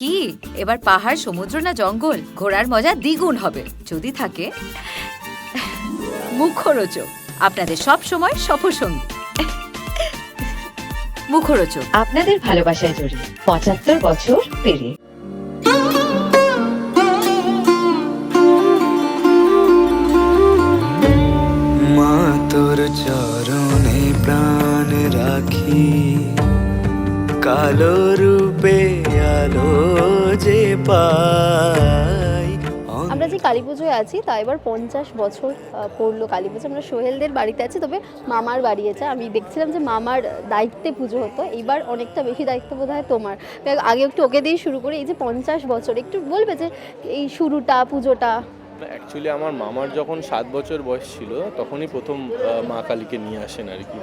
কি? এবার পাহাড় সমুদ্র না জঙ্গল? ঘোরার মজা দ্বিগুণ হবে। যদি থাকে মুখরোচক। আপনাদের সব সময় সফরসঙ্গী। মুখরোচক। আপনাদের ভালোবাসায় জড়িয়ে পঁচাত্তর বছর পেরিয়ে। মা তোর চরণে প্রাণ রাখি। কালো রূপে আলো যে পাই। আমরা যে কালী পুজোয় আছি তা এবার পঞ্চাশ বছর পড়ল কালী পুজো আমরা সোহেলদের বাড়িতে আছি তবে মামার বাড়ি আছে। আমি দেখছিলাম যে মামার দায়িত্বে পুজো হতো। এবার অনেকটা বেশি দায়িত্ব বোধ হয় তোমার আগে একটু ওকে দিয়ে শুরু করে। এই যে পঞ্চাশ বছর একটু বলবে যে এই শুরুটা পুজোটা? অ্যাকচুয়ালি আমার মামার যখন সাত বছর বয়স ছিল তখনই প্রথম মা কালীকে নিয়ে আসেন আর কি।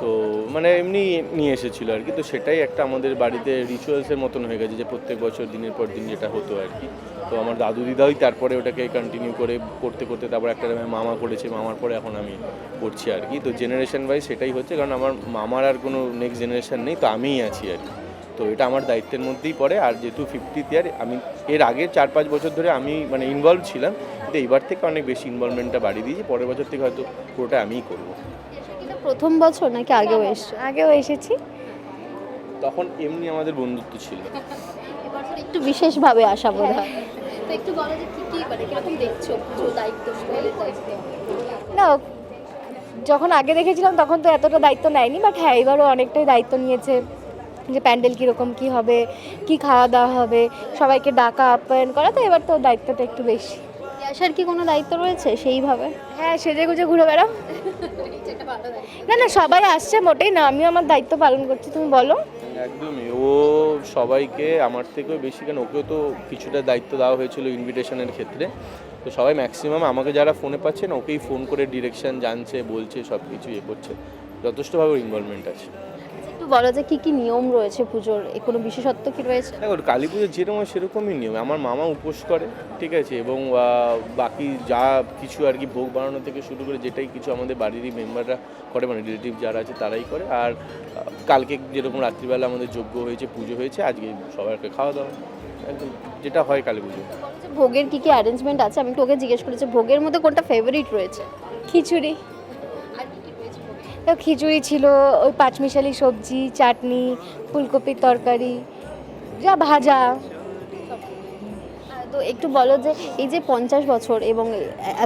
তো মানে এমনি নিয়ে এসেছিল আর কি। তো সেটাই একটা আমাদের বাড়িতে রিচুয়ালসের মতন হয়ে গেছে যে প্রত্যেক বছর দিনের পর দিন যেটা হতো আর কি। তো আমার দাদু দিদাই তারপরে ওটাকে কন্টিনিউ করে করতে করতে তারপর একটা মামা করেছে, মামার পরে এখন আমি করছি আর কি। তো জেনারেশন ওয়াইজ সেটাই হচ্ছে, কারণ আমার মামার আর কোনো নেক্সট জেনারেশন নেই, তো আমিই আছি আর কি। তো এটা আমার দায়িত্বের মধ্যেই পড়ে। আর যেহেতু ফিফটিথ ইয়ার আমি এর আগে চার পাঁচ বছর ধরে আমি মানে ইনভলভ ছিলাম। কিন্তু এইবার থেকে অনেক বেশি ইনভলভমেন্টটা বাড়িয়ে দিয়েছি। পরের বছর থেকে হয়তো পুরোটা আমিই করব। প্রথম বছর নাকি আগেও এসছো? আগেও এসেছি। তখন এমনি আমাদের বন্ধুত্ব ছিল। একটু বিশেষভাবে আসা বোধ হয় তো একটু বলো যে কি কি মানে কীরকম দেখছ? পুজো দায়িত্ব সোহেলের দায়িত্ব না যখন আগে দেখেছিলাম তখন তো এতটা দায়িত্ব নেয়নি। বাট হ্যাঁ এবারও অনেকটাই দায়িত্ব নিয়েছে। যে প্যান্ডেল কীরকম কী হবে কি খাওয়া দাওয়া হবে সবাইকে ডাকা আপ্যায়ন করা তো এবার তো দায়িত্বটা একটু বেশি। আসার কি কোনো দায়িত্ব রয়েছে? সেইভাবে। হ্যাঁ সেজে গুজে ঘুরে বেড়াও। না না সবাই আসছে মোটেই না আমিও আমার দায়িত্ব পালন করছি তুমি বলো। একদমই ও সবাইকে আমার থেকেও বেশি কেন ওকেও তো কিছুটা দায়িত্ব দেওয়া হয়েছিল ইনভিটেশনের ক্ষেত্রে। তো সবাই ম্যাক্সিমাম আমাকে যারা ফোনে পাচ্ছেন ওকেই ফোন করে ডিরেকশন জানছে বলছে সব কিছু ইয়ে করছে। যথেষ্টভাবে ইনভলভমেন্ট আছে। একটু বলো যে কি কি নিয়ম রয়েছে পুজোর? এ কোনো বিশেষত্ব কি রয়েছে? দেখো কালী পুজো যেরকম সেরকমই নিয়ম। আমার মামা উপোস করে ঠিক আছে? এবং বাকি যা কিছু আর কি ভোগ বানানো থেকে শুরু করে যেটাই কিছু আমাদের বাড়িরই মেম্বাররা করে মানে রিলেটিভ যারা আছে তারাই করে। আর কালকে যেরকম রাত্রিবেলা আমাদের যজ্ঞ হয়েছে পুজো হয়েছে আজকে সবাইকে খাওয়া দাওয়া। একদম যেটা হয় কালী পুজো ভোগের কি কি অ্যারেঞ্জমেন্ট আছে? আমি একটু ওকে জিজ্ঞেস করেছি ভোগের মধ্যে কোনটা ফেভারিট রয়েছে? খিচুড়ি। খিচুড়ি ছিল ওই পাঁচমিশালি সবজি চাটনি ফুলকপির তরকারি যা ভাজা। তো একটু বলো যে এই যে পঞ্চাশ বছর এবং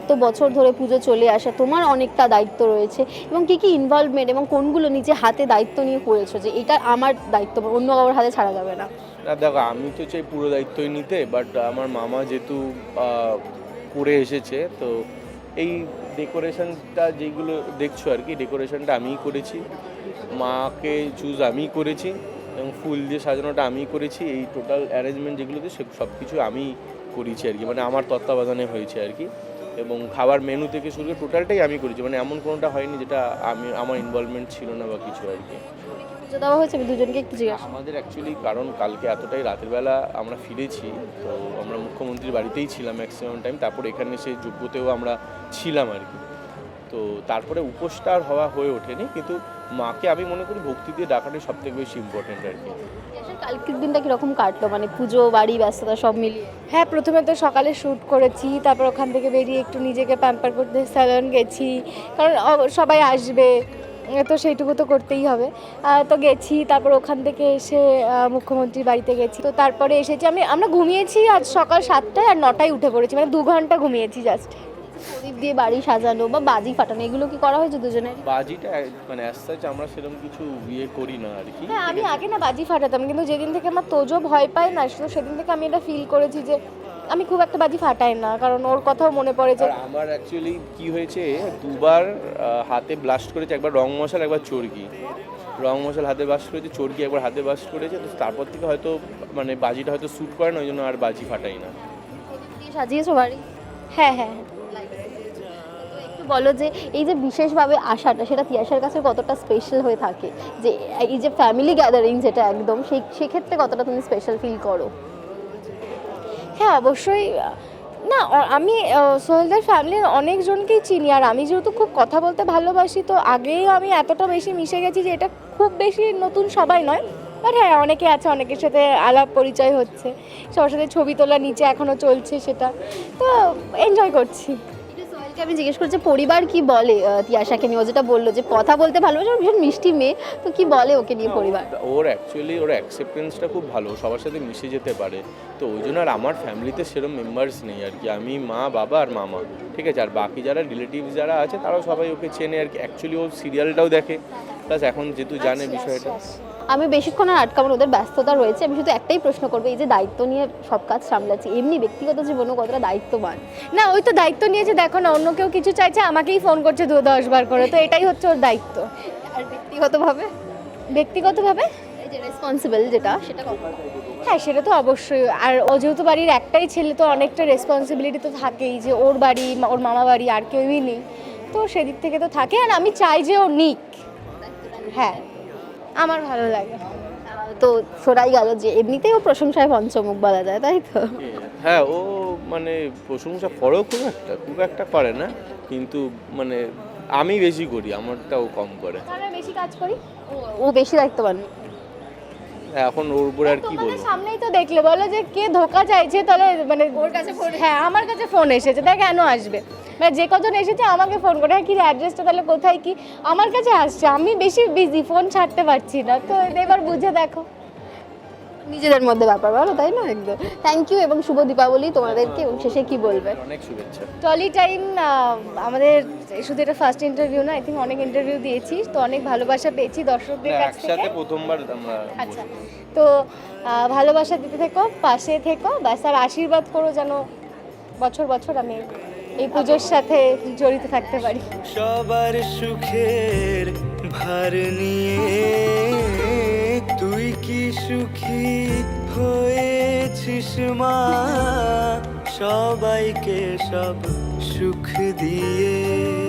এত বছর ধরে পুজো চলে আসা তোমার অনেকটা দায়িত্ব রয়েছে এবং কি কি ইনভলভমেন্ট এবং কোনগুলো নিজে হাতে দায়িত্ব নিয়ে করেছ যে এটা আমার দায়িত্ব অন্য কারোর হাতে ছাড়া যাবে না? না দেখো আমি তো চাই পুরো দায়িত্বই নিতে বাট আমার মামা যেহেতু করে এসেছে তো এই ডেকোরেশনটা যেগুলো দেখছ আর কি ডেকোরেশনটা আমিই করেছি। মাকে চুজ আমিই করেছি এবং ফুল দিয়ে সাজানোটা আমিই করেছি। এই টোটাল অ্যারেঞ্জমেন্ট যেগুলোতে সে সব কিছু আমি করেছি আর কি। মানে আমার তত্ত্বাবধানে হয়েছে আর কি। এবং খাবার মেনু থেকে শুরু করে টোটালটাই আমি করেছি। মানে এমন কোনোটা হয়নি যেটা আমি আমার ইনভলভমেন্ট ছিল না বা কিছু আর কি। পুজো দেওয়া হয়েছে? আমি দুজনকে একটু জিজ্ঞাসা আমাদের অ্যাকচুয়ালি কারণ কালকে এতটাই রাতের বেলা আমরা ফিরেছি তো আমরা মুখ্যমন্ত্রীর বাড়িতেই ছিলাম ম্যাক্সিমাম টাইম তারপর এখানে সেই যোগ্যতেও আমরা ছিলাম আর কি। তো তারপরে উপোসটা আর হওয়া হয়ে ওঠেনি কিন্তু মাকে আমি মনে করি ভক্তি দিয়ে ডাকাটাই সব থেকে বেশি ইম্পর্টেন্ট আর কি। কালকের দিনটা কীরকম কাটলো? মানে পুজো বাড়ি ব্যস্ততা সব মিলিয়ে? হ্যাঁ প্রথমে তো সকালে শ্যুট করেছি তারপর ওখান থেকে বেরিয়ে একটু নিজেকে প্যাম্পার করতে স্যালন গেছি। কারণ সবাই আসবে তো সেইটুকু তো করতেই হবে। তো গেছি তারপর ওখান থেকে এসে মুখ্যমন্ত্রীর বাড়িতে গেছি। তো তারপরে এসেছি আমি আমরা ঘুমিয়েছি আজ সকাল সাতটায় আর নটায় উঠে পড়েছি মানে দু ঘণ্টা ঘুমিয়েছি জাস্ট প্রদীপ দিয়ে বাড়ি সাজানো বা বাজি ফাটানো এগুলো কি করা হয়েছে দুজনের? বাজিটা মানে অ্যাজ সাচ আমরা সেরকম কিছু ইয়ে করি না আর কি। হ্যাঁ আমি আগে না বাজি ফাটাতাম কিন্তু যেদিন থেকে আমার তোজো ভয় পায় না তো সেদিন থেকে আমি এটা ফিল করেছি যে আমি খুব একটা বাজি ফাটাই না কারণ ওর কথাও মনে পড়ে যে আমার অ্যাকচুয়ালি কি হয়েছে দুবার হাতে ব্লাস্ট করেছে একবার রং মশাল একবার চর্গি রং মশাল হাতে ব্লাস্ট করেছে চর্গি একবার হাতে ব্লাস্ট করেছে তো তারপর থেকে হয়তো মানে বাজিটা হয়তো শ্যুট করে না ওই জন্য আর বাজি ফাটাই না। সাজিয়েছো বাড়ি? হ্যাঁ হ্যাঁ একটু বলো যে এই যে বিশেষভাবে আসাটা সেটা তিয়াসের কাছে কতটা স্পেশাল হয়ে থাকে? যে এই যে ফ্যামিলি গ্যাদারিং যেটা একদম সেই সেক্ষেত্রে কতটা তুমি স্পেশাল ফিল করো? হ্যাঁ অবশ্যই, না, আমি সোহেলদের ফ্যামিলির অনেকজনকেই চিনি। আর আমি যেহেতু খুব কথা বলতে ভালোবাসি, তো আগেই আমি এতটা বেশি মিশে গেছি যে এটা খুব বেশি নতুন সবাই নয়। বাট হ্যাঁ অনেকে আছে, অনেকের সাথে আলাপ পরিচয় হচ্ছে। সবার সাথে ছবি তোলা নিচে এখনও চলছে সেটা। তো এনজয় করছি। সোহেলকে আমি জিজ্ঞেস করছি পরিবার কি বলে? তিয়াশাকে নিয়ে। ও যেটা বলল যে কথা বলতে ভালোবাসে ভীষণ মিষ্টি মেয়ে। তো কি বলে ওকে নিয়ে পরিবার? ওর অ্যাকচুয়ালি ওর অ্যাকসেপ্টেন্সটা খুব ভালো। সবার সাথে মিশে যেতে পারে। তো ওই জন্য আর আমার ফ্যামিলিতে সেরকম মেম্বার্স নেই আর কি। আমি মা বাবা আর মামা ঠিক আছে? আর বাকি যারা রিলেটিভস যারা আছে তারাও সবাই ওকে চেনে আর কি। অ্যাকচুয়ালি ও সিরিয়ালটাও দেখে। প্লাস এখন যেহেতু জানে বিষয়টা। আমি বেশিক্ষণ আর আটকাবো ওদের ব্যস্ততা রয়েছে। আমি শুধু একটাই প্রশ্ন করব, এই যে দায়িত্ব নিয়ে সব কাজ সামলাচ্ছি, এমনি ব্যক্তিগত জীবনেও কতটা দায়িত্ববান? না, ওই তো দায়িত্ব নিয়েছে দেখো না, অন্য কেউ কিছু চাইছে, আমাকেই ফোন করছে দু দশ বার করে। তো এটাই হচ্ছে ওর দায়িত্ব। আর ব্যক্তিগতভাবে? ব্যক্তিগতভাবে? রেসপন্সিবল যেটা, সেটা হ্যাঁ সেটা তো অবশ্যই। আর ও যেহেতু বাড়ির একটাই ছেলে, তো অনেকটা রেসপন্সিবিলিটি তো থাকেই যে ওর বাড়ি, ওর মামা বাড়ি আর কেউই নেই। তো সেদিক থেকে তো থাকে, আর আমি চাই যে ও নিক। হ্যাঁ। আমার ভালো লাগে। তো শোনাই গেল যে এমনিতেই ও প্রশংসায় পঞ্চমুখ বলা যায় তাই তো? হ্যাঁ ও মানে প্রশংসা করেও খুব একটা খুব একটা করে না কিন্তু মানে আমি বেশি করি আমারটা ও কম করে। আমরা বেশি কাজ করি? ও- ও বেশি দায়িত্ববান। এখন ওর উপরে আর কি বলব? সামনেই তো দেখলে বলো যে কে ধোকা চাইছে তাহলে মানে ওর কাছে ফোন হ্যাঁ আমার কাছে ফোন এসেছে তাই কেন আসবে? মানে যে কজন এসেছে আমাকে ফোন করে হ্যাঁ কি অ্যাড্রেসটা তাহলে কোথায় কি? আমার কাছে আসছে আমি বেশি বিজি ফোন ছাড়তে পারছি না তো এবার বুঝে দেখো। নিজেদের মধ্যে ব্যাপার বলো তাই না? একদম। থ্যাংক ইউ এবং শুভ দীপাবলি তোমাদেরকে এবং শেষে কি বলবে? অনেক শুভেচ্ছা। টলি টাইম আমাদের শুধু এটা ফার্স্ট ইন্টারভিউ না আই থিঙ্ক অনেক ইন্টারভিউ দিয়েছি তো অনেক ভালোবাসা পেয়েছি দর্শকদের কাছ থেকে। একসাথে প্রথমবার আমরা আচ্ছা তো ভালোবাসা দিতে থেকো পাশে থেকো ব্যাস আর আশীর্বাদ করো যেন বছর বছর আমি এই পুজোর সাথে জড়িত থাকতে পারি। সবার সুখের ভার নিয়ে সুখী হয়েছিস মা। সবাইকে সব সুখ দিয়ে